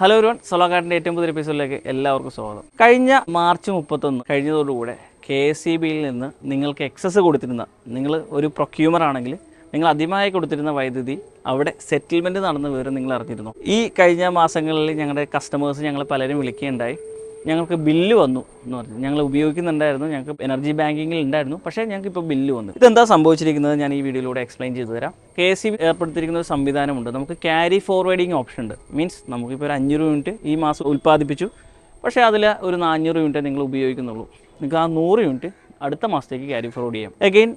Hello ഒരുവൺ സോളോകാട്ടിന്റെ ഏറ്റവും പുതിയ എപ്പിസോഡിലേക്ക് എല്ലാവർക്കും സ്വാഗതം. കഴിഞ്ഞ മാർച്ച് മുപ്പത്തൊന്ന് കഴിഞ്ഞതോടുകൂടെ കെ എസ് സി ബിയിൽ നിന്ന് നിങ്ങൾക്ക് എക്സസ് കൊടുത്തിരുന്ന നിങ്ങൾ ഒരു പ്രൊക്യൂമർ ആണെങ്കിൽ നിങ്ങൾ അധികമായി കൊടുത്തിരുന്ന വൈദ്യുതി അവിടെ സെറ്റിൽമെന്റ് നടന്ന വിവരം നിങ്ങൾ അറിഞ്ഞിരുന്നു. ഈ കഴിഞ്ഞ മാസങ്ങളിൽ ഞങ്ങളുടെ കസ്റ്റമേഴ്സ് ഞങ്ങൾ പലരും വിളിക്കുകയുണ്ടായി. ഞങ്ങൾക്ക് ബില്ല് വന്നു എന്ന് പറഞ്ഞു. ഞങ്ങൾ ഉപയോഗിക്കുന്നുണ്ടായിരുന്നു. ഞങ്ങൾക്ക് എനർജി ബാങ്കിങ്ങിൽ ഉണ്ടായിരുന്നു. പക്ഷേ ഞങ്ങൾക്ക് ഇപ്പോൾ ബില്ല് വന്നു. ഇതെന്താ സംഭവിച്ചിരിക്കുന്നത്? ഞാൻ ഈ വീഡിയോയിലൂടെ എക്സ്പ്ലെയിൻ ചെയ്തു തരാം. കെ എസ് സി ഏർപ്പെടുത്തിയിരിക്കുന്ന ഒരു സംവിധാനമുണ്ട് നമുക്ക് ക്യാരി ഫോർവേഡിങ് ഓപ്ഷൻ ഉണ്ട്. മീൻസ് നമുക്കിപ്പോൾ ഒരു അഞ്ഞൂറ് യൂണിറ്റ് ഈ മാസം ഉൽപ്പാദിപ്പിച്ചു. പക്ഷേ അതിൽ ഒരു നാനൂറ് യൂണിറ്റ് നിങ്ങൾ ഉപയോഗിക്കുന്നുള്ളൂ. നിങ്ങൾക്ക് ആ നൂറ് യൂണിറ്റ് അടുത്ത മാസത്തേക്ക് ക്യാരി ഫോർവേഡ് ചെയ്യാം. അഗെയിൻ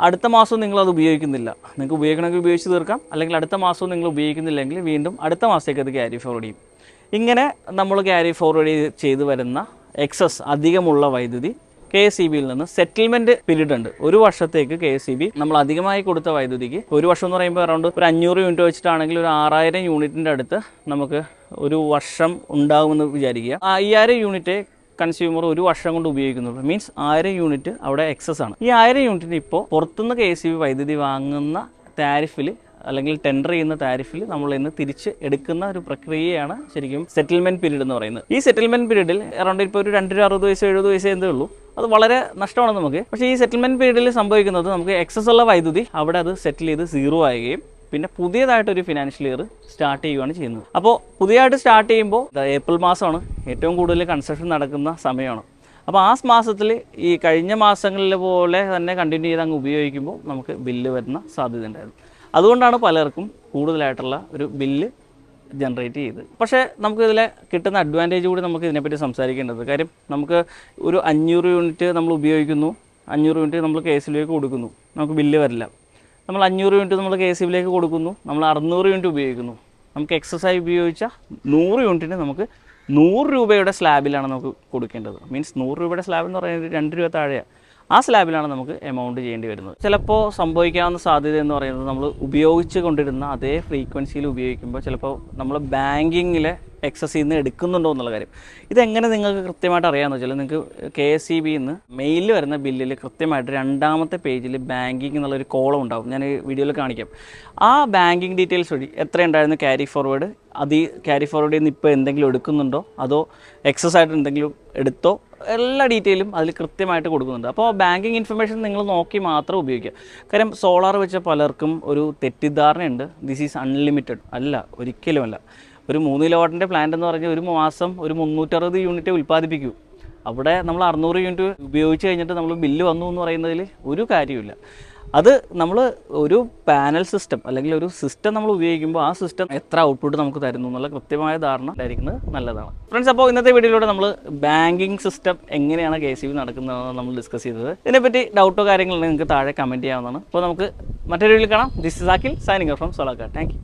അടുത്ത മാസം നിങ്ങൾ അത് ഉപയോഗിക്കുന്നില്ല. നിങ്ങൾക്ക് ഉപയോഗിക്കണമെങ്കിൽ ഉപയോഗിച്ച് തീർക്കാം. അല്ലെങ്കിൽ അടുത്ത മാസവും നിങ്ങൾ ഉപയോഗിക്കുന്നില്ലെങ്കിൽ വീണ്ടും അടുത്ത മാസത്തേക്ക് അത് ക്യാരി ഫോർവേഡ് ചെയ്യും. ഇങ്ങനെ നമ്മൾ ക്യാരി ഫോർവേഡ് ചെയ്ത് വരുന്ന എക്സസ് അധികമുള്ള വൈദ്യുതി കെ എസ് ഇ ബിയിൽ നിന്ന് സെറ്റിൽമെന്റ് പീരീഡ് ഉണ്ട്. ഒരു വർഷത്തേക്ക് കെ എസ് ഇ ബി നമ്മൾ അധികമായി കൊടുത്ത വൈദ്യുതിക്ക് ഒരു വർഷം എന്ന് പറയുമ്പോൾ അറൗണ്ട് ഒരു അഞ്ഞൂറ് യൂണിറ്റ് വെച്ചിട്ടാണെങ്കിൽ ഒരു ആറായിരം യൂണിറ്റിന്റെ അടുത്ത് നമുക്ക് ഒരു വർഷം ഉണ്ടാകുമെന്ന് വിചാരിക്കുക. അയ്യായിരം യൂണിറ്റ് കൺസ്യൂമർ ഒരു വർഷം കൊണ്ട് ഉപയോഗിക്കുന്നുള്ളൂ. മീൻസ് ആയിരം യൂണിറ്റ് അവിടെ എക്സസ് ആണ്. ഈ ആയിരം യൂണിറ്റിന് ഇപ്പോൾ പുറത്തുനിന്ന് കെ എസ് ബി വൈദ്യുതി വാങ്ങുന്ന താരിഫിൽ അല്ലെങ്കിൽ ടെൻഡർ ചെയ്യുന്ന താരിഫിൽ നമ്മൾ ഇന്ന് തിരിച്ച് എടുക്കുന്ന ഒരു പ്രക്രിയയാണ് ശരിക്കും സെറ്റിൽമെന്റ് പീരീഡ് എന്ന് പറയുന്നത്. ഈ സെറ്റിൽമെന്റ് പീരീഡിൽ അറൗണ്ട് ഇപ്പോൾ ഒരു രണ്ട് അറുപത് വയസ്സ് എഴുപത് വയസ്സ് എന്തേ ഉള്ളൂ. അത് വളരെ നഷ്ടമാണ് നമുക്ക്. പക്ഷേ ഈ സെറ്റിൽമെന്റ് പീരീഡിൽ സംഭവിക്കുന്നത് നമുക്ക് എക്സസ് ഉള്ള വൈദ്യുതി അവിടെ അത് സെറ്റിൽ ചെയ്ത് സീറോ ആവുകയും പിന്നെ പുതിയതായിട്ട് ഒരു ഫിനാൻഷ്യൽ ഇയർ സ്റ്റാർട്ട് ചെയ്യുകയാണ് ചെയ്യുന്നത്. അപ്പോൾ പുതിയതായിട്ട് സ്റ്റാർട്ട് ചെയ്യുമ്പോൾ ഏപ്രിൽ മാസമാണ്. ഏറ്റവും കൂടുതൽ കൺസ്ട്രക്ഷൻ നടക്കുന്ന സമയമാണ്. അപ്പോൾ ആ മാസത്തിൽ ഈ കഴിഞ്ഞ മാസങ്ങളിലെ പോലെ തന്നെ കണ്ടിന്യൂ ചെയ്ത് അങ്ങ് ഉപയോഗിക്കുമ്പോൾ നമുക്ക് ബില്ല് വരുന്ന സാധ്യത ഉണ്ടായിരുന്നു. അതുകൊണ്ടാണ് പലർക്കും കൂടുതലായിട്ടുള്ള ഒരു ബില്ല് ജനറേറ്റ് ചെയ്ത്. പക്ഷേ നമുക്ക് ഇതിലെ കിട്ടുന്ന അഡ്വാന്റേജ് കൂടി നമുക്ക് ഇതിനെപ്പറ്റി സംസാരിക്കേണ്ടത്. കാര്യം നമുക്ക് ഒരു അഞ്ഞൂറ് യൂണിറ്റ് നമ്മൾ ഉപയോഗിക്കുന്നു. അഞ്ഞൂറ് യൂണിറ്റ് നമ്മൾ കെ എസ് ബിയിലേക്ക് കൊടുക്കുന്നു. നമുക്ക് ബില്ല് വരില്ല. നമ്മൾ അഞ്ഞൂറ് യൂണിറ്റ് നമ്മൾ കെ എസ് ബിയിലേക്ക് കൊടുക്കുന്നു. നമ്മൾ അറുന്നൂറ് യൂണിറ്റ് ഉപയോഗിക്കുന്നു. നമുക്ക് എക്സസൈസ് ഉപയോഗിച്ച നൂറ് യൂണിറ്റിന് നമുക്ക് നൂറ് രൂപയുടെ സ്ലാബിലാണ് നമുക്ക് കൊടുക്കേണ്ടത്. മീൻസ് നൂറ് രൂപയുടെ സ്ലാബ് എന്ന് പറയുന്നത് രണ്ട് രൂപ താഴെയാണ് ആ സ്ലാബിലാണ് നമുക്ക് എമൗണ്ട് ചെയ്യേണ്ടി വരുന്നത്. ചിലപ്പോൾ സംഭവിക്കാവുന്ന സാധ്യത എന്ന് പറയുന്നത് നമ്മൾ ഉപയോഗിച്ച് കൊണ്ടിരുന്ന അതേ ഫ്രീക്വൻസിയിൽ ഉപയോഗിക്കുമ്പോൾ ചിലപ്പോൾ നമ്മൾ ബാങ്കിങ്ങിലെ എക്സസ് നിന്ന് എടുക്കുന്നുണ്ടോ എന്നുള്ള കാര്യം. ഇതെങ്ങനെ നിങ്ങൾക്ക് കൃത്യമായിട്ട് അറിയാമെന്ന് വെച്ചാൽ നിങ്ങൾക്ക് കെ എസ് സി ബിയിൽ നിന്ന് മെയിലിൽ വരുന്ന ബില്ലിൽ കൃത്യമായിട്ട് രണ്ടാമത്തെ പേജിൽ ബാങ്കിങ് എന്നുള്ളൊരു കോളം ഉണ്ടാവും. ഞാൻ വീഡിയോയിൽ കാണിക്കാം. ആ ബാങ്കിങ് ഡീറ്റെയിൽസ് വഴി എത്ര ഉണ്ടായിരുന്നു ക്യാരി ഫോർവേഡ് അത് ഈ ക്യാരി ഫോർവേഡിൽ നിന്ന് ഇപ്പോൾ എന്തെങ്കിലും എടുക്കുന്നുണ്ടോ? അതോ എക്സസ് ആയിട്ട് എന്തെങ്കിലും എടുത്തോ? എല്ലാ ഡീറ്റെയിലും അതിൽ കൃത്യമായിട്ട് കൊടുക്കുന്നുണ്ട്. അപ്പോൾ ബാങ്കിങ് ഇൻഫർമേഷൻ നിങ്ങൾ നോക്കി മാത്രം ഉപയോഗിക്കുക. കാര്യം സോളാർ വെച്ച പലർക്കും ഒരു തെറ്റിദ്ധാരണയുണ്ട്. ദിസ് ഈസ് അൺലിമിറ്റഡ് അല്ല ഒരിക്കലുമല്ല. ഒരു മൂന്ന് കിലോ വാട്ടിന്റെ പ്ലാന്റ് എന്ന് പറഞ്ഞാൽ ഒരു മാസം ഒരു മുന്നൂറ്ററുപത് യൂണിറ്റ് ഉൽപ്പാദിപ്പിക്കൂ. അവിടെ നമ്മൾ അറുന്നൂറ് യൂണിറ്റ് ഉപയോഗിച്ച് കഴിഞ്ഞിട്ട് നമ്മൾ ബില്ല് വന്നു എന്ന് പറയുന്നതിൽ ഒരു കാര്യമില്ല അത് നമ്മൾ ഒരു പാനൽ സിസ്റ്റം അല്ലെങ്കിൽ ഒരു സിസ്റ്റം നമ്മൾ ഉപയോഗിക്കുമ്പോൾ ആ സിസ്റ്റം എത്ര ഔട്ട്പുട്ട് നമുക്ക് തരുന്നു എന്നുള്ള കൃത്യമായ ധാരണ ഉണ്ടായിരിക്കുന്നത് നല്ലതാണ്. ഫ്രണ്ട്സ് അപ്പോൾ ഇന്നത്തെ വീഡിയോയിലൂടെ നമ്മൾ ബാങ്കിങ് സിസ്റ്റം എങ്ങനെയാണ് കെ സി ബി നടക്കുന്നതെന്ന് നമ്മൾ ഡിസ്കസ് ചെയ്തത്. ഇതിനെപ്പറ്റി ഡൗട്ടോ കാര്യങ്ങളുണ്ടെങ്കിൽ നിങ്ങൾക്ക് താഴെ കമന്റ് ചെയ്യാവുന്നതാണ്. അപ്പോൾ നമുക്ക് മറ്റൊരു വീഡിയോയിൽ കാണാം. This is Akhil signing from സോളാക്ക thank U